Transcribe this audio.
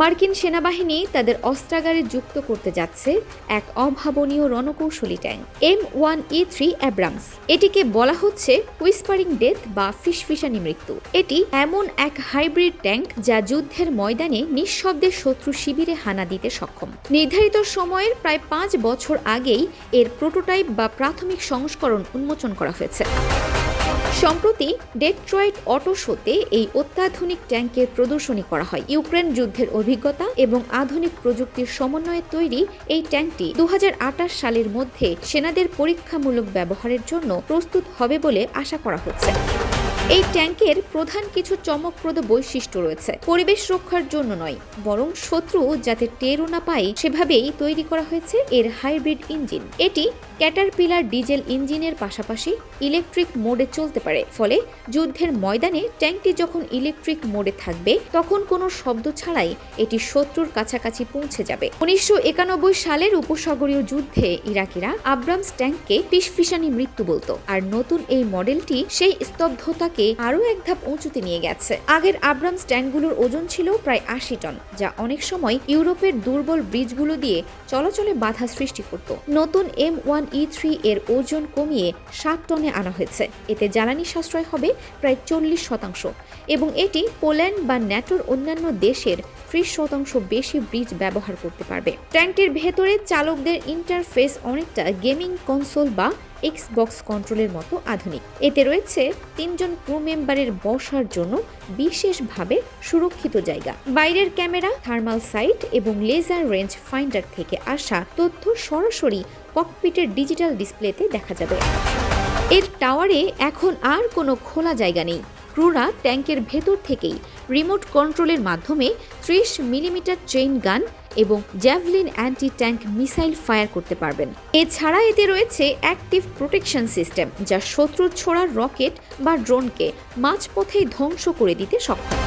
মার্কিন সেনাবাহিনী তাদের অস্ত্রাগারে যুক্ত করতে যাচ্ছে এক অভাবনীয় রণকৌশলী tank, M one E three Abrams. এটিকে বলা হচ্ছে হুইসপারিং ডেথ বা ফিসফিসানি মৃত্যু। এটি এমন এক হাইব্রিড ট্যাঙ্ক যা যুদ্ধের ময়দানে নিঃশব্দে শত্রু শিবিরে হানা দিতে সক্ষম। নির্ধারিত সময়ের প্রায় পাঁচ বছর আগেই এর প্রোটোটাইপ বা প্রাথমিক সংস্করণ উন্মোচন করা হয়েছে। সম্প্রতি ডেট্রয়েট অটো শোতে এই অত্যাধুনিক ট্যাঙ্কের প্রদর্শনী করা হয়। ইউক্রেন যুদ্ধের অভিজ্ঞতা এবং আধুনিক প্রযুক্তির সমন্বয়ে তৈরি এই ট্যাঙ্কটি দু হাজার আটাশ সালের মধ্যে সেনাদের পরীক্ষামূলক ব্যবহারের জন্য প্রস্তুত হবে বলে আশা করা হচ্ছে। এই ট্যাঙ্কের প্রধান কিছু চমকপ্রদ বৈশিষ্ট্য রয়েছে। পরিবেশ রক্ষার জন্য নয়, বরং শত্রু যাতে টেরও না পায় সেভাবেই তৈরি করা হয়েছে এর হাইব্রিড ইঞ্জিন। এটি ক্যাটারপিলার ডিজেল ইঞ্জিনের পাশাপাশি ইলেকট্রিক মোডে চলতে পারে। ফলে যুদ্ধের ময়দানে ট্যাঙ্কটি যখন ইলেকট্রিক মোডে থাকবে, তখন কোনো শব্দ ছাড়াই এটি শত্রুর কাছাকাছি পৌঁছে যাবে। উনিশশো একানব্বই সালের উপসাগরীয় যুদ্ধে ইরাকিরা আব্রামস ট্যাঙ্ককে ফিসফিসানি মৃত্যু বলতো, আর নতুন এই মডেলটি সেই স্তব্ধতাকে আরও এক ধাপ উঁচুতে নিয়ে গেছে। আগের আব্রামস ট্যাঙ্কগুলোর ওজন ছিল প্রায় আশি টন, যা অনেক সময় ইউরোপের দুর্বল ব্রিজগুলো দিয়ে চলাচলে বাধা সৃষ্টি করত। নতুন এম ওয়ান ই থ্রি এর ওজন কমিয়ে সাত টনে আনা হয়েছে। এতে জ্বালানি সাশ্রয় হবে প্রায় চল্লিশ শতাংশ এবং এটি পোল্যান্ড বা ন্যাটোর অন্যান্য দেশের ত্রিশ শতাংশ বেশি ব্রিজ ব্যবহার করতে পারবে। ট্যাঙ্কটির ভেতরে চালকদের ইন্টারফেস অনেকটা গেমিং কনসোল বা এক্সবক্স কন্ট্রোলের মতো আধুনিক। এতে রয়েছে তিনজন ক্রু মেম্বারের বসার জন্য বিশেষভাবে সুরক্ষিত জায়গা। বাইরের ক্যামেরা, থার্মাল সাইট এবং লেজার রেঞ্জ ফাইন্ডার থেকে আসা তথ্য সরাসরি ককপিটের ডিজিটাল ডিসপ্লেতে দেখা যাবে। এর টাওয়ারে এখন আর কোনো খোলা জায়গা নেই। ক্রুরা ট্যাঙ্কের ভেতর থেকেই রিমোট কন্ট্রোলের মাধ্যমে ত্রিশ মিলিমিটার চেইন গান এবং javelin anti tank missile fire করতে পারবেন। এছাড়া এতে রয়েছে অ্যাক্টিভ প্রোটেকশন সিস্টেম, যা শত্রুর ছোড়ার রকেট বা ড্রোনকে মাঝপথেই ধ্বংস করে দিতে সক্ষম।